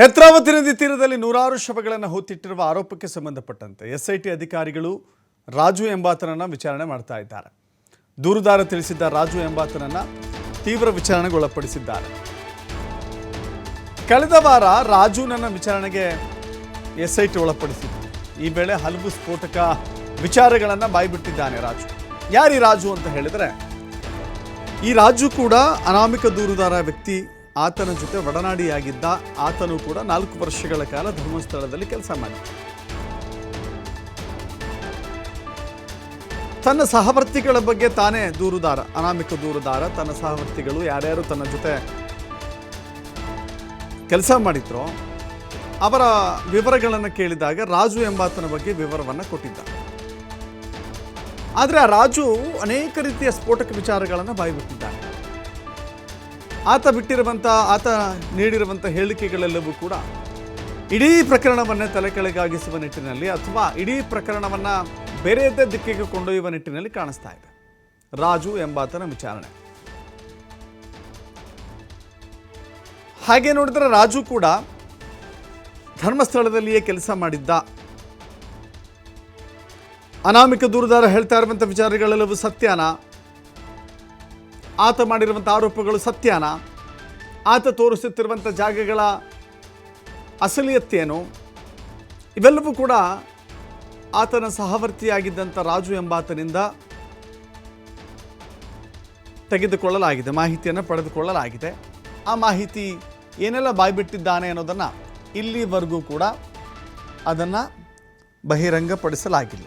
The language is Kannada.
ನೇತ್ರಾವತಿ ನದಿ ತೀರದಲ್ಲಿ ನೂರಾರು ಶವಗಳನ್ನು ಹೊತ್ತಿಟ್ಟಿರುವ ಆರೋಪಕ್ಕೆ ಸಂಬಂಧಪಟ್ಟಂತೆ ಎಸ್ಐಟಿ ಅಧಿಕಾರಿಗಳು ರಾಜು ಎಂಬಾತನನ್ನ ವಿಚಾರಣೆ ಮಾಡ್ತಾ ಇದ್ದಾರೆ. ದೂರುದಾರ ತಿಳಿಸಿದ್ದ ರಾಜು ಎಂಬಾತನನ್ನ ತೀವ್ರ ವಿಚಾರಣೆಗೆ ಒಳಪಡಿಸಿದ್ದಾರೆ ಕಳೆದ ವಾರ ರಾಜುನನ್ನ ವಿಚಾರಣೆಗೆ ಎಸ್ಐಟಿ ಒಳಪಡಿಸಿತ್ತು ಈ ವೇಳೆ ಹಲವು ಸ್ಫೋಟಕ ವಿಚಾರಗಳನ್ನು ಬಾಯ್ಬಿಟ್ಟಿದ್ದಾನೆ ರಾಜು. ಯಾರಿ ರಾಜು ಅಂತ ಹೇಳಿದ್ರೆ, ಈ ರಾಜು ಕೂಡ ಅನಾಮಿಕ ದೂರುದಾರ ವ್ಯಕ್ತಿ ಆತನ ಜೊತೆ ಒಡನಾಡಿಯಾಗಿದ್ದ ಆತನು ಕೂಡ ನಾಲ್ಕು ವರ್ಷಗಳ ಕಾಲ ಧರ್ಮಸ್ಥಳದಲ್ಲಿ ಕೆಲಸ ಮಾಡಿದ. ತನ್ನ ಸಹವರ್ತಿಗಳ ಬಗ್ಗೆ ತಾನೇ ದೂರುದಾರ, ಅನಾಮಿಕ ದೂರುದಾರ, ತನ್ನ ಸಹವರ್ತಿಗಳು ಯಾರ್ಯಾರು ತನ್ನ ಜೊತೆ ಕೆಲಸ ಮಾಡಿದ್ರೋ, ಅವರ ವಿವರಗಳನ್ನು ಕೇಳಿದಾಗ ರಾಜು ಎಂಬಾತನ ಬಗ್ಗೆ ವಿವರವನ್ನು ಕೊಟ್ಟಿದ್ದ. ಆದರೆ ಆ ರಾಜು ಅನೇಕ ರೀತಿಯ ಸ್ಫೋಟಕ ವಿಚಾರಗಳನ್ನು ಬಾಯ್ಬಿಟ್ಟಿದ್ದಾನೆ ಆತ ಬಿಟ್ಟಿರುವಂಥ ಆತ ನೀಡಿರುವಂಥ ಹೇಳಿಕೆಗಳೆಲ್ಲವೂ ಕೂಡ ಇಡೀ ಪ್ರಕರಣವನ್ನು ತಲೆ ಕೆಳಗಾಗಿಸುವ ನಿಟ್ಟಿನಲ್ಲಿ ಅಥವಾ ಇಡೀ ಪ್ರಕರಣವನ್ನು ಬೇರೆಯದ್ದೇ ದಿಕ್ಕಿಗೆ ಕೊಂಡೊಯ್ಯುವ ನಿಟ್ಟಿನಲ್ಲಿ ಕಾಣಿಸ್ತಾ ಇದೆ. ರಾಜು ಎಂಬಾತನ ವಿಚಾರಣೆ. ಹಾಗೆ ನೋಡಿದ್ರೆ ರಾಜು ಕೂಡ ಧರ್ಮಸ್ಥಳದಲ್ಲಿಯೇ ಕೆಲಸ ಮಾಡಿದ್ದ. ಅನಾಮಿಕ ದೂರದಾರ ಹೇಳ್ತಾ ಇರುವಂಥ ವಿಚಾರಗಳೆಲ್ಲವೂ ಸತ್ಯನ? ಆತ ಮಾಡಿರುವಂಥ ಆರೋಪಗಳು ಸತ್ಯನ. ಆತ ತೋರಿಸುತ್ತಿರುವಂಥ ಜಾಗಗಳ ಅಸಲಿಯತ್ತೇನು? ಇವೆಲ್ಲವೂ ಕೂಡ ಆತನ ಸಹವರ್ತಿಯಾಗಿದ್ದಂಥ ರಾಜು ಎಂಬಾತನಿಂದ ತೆಗೆದುಕೊಳ್ಳಲಾಗಿದೆ, ಮಾಹಿತಿಯನ್ನು ಪಡೆದುಕೊಳ್ಳಲಾಗಿದೆ. ಆ ಮಾಹಿತಿ ಏನೆಲ್ಲ ಬಾಯ್ಬಿಟ್ಟಿದ್ದಾನೆ ಅನ್ನೋದನ್ನು ಇಲ್ಲಿವರೆಗೂ ಕೂಡ ಅದನ್ನು ಬಹಿರಂಗಪಡಿಸಲಾಗಿಲ್ಲ.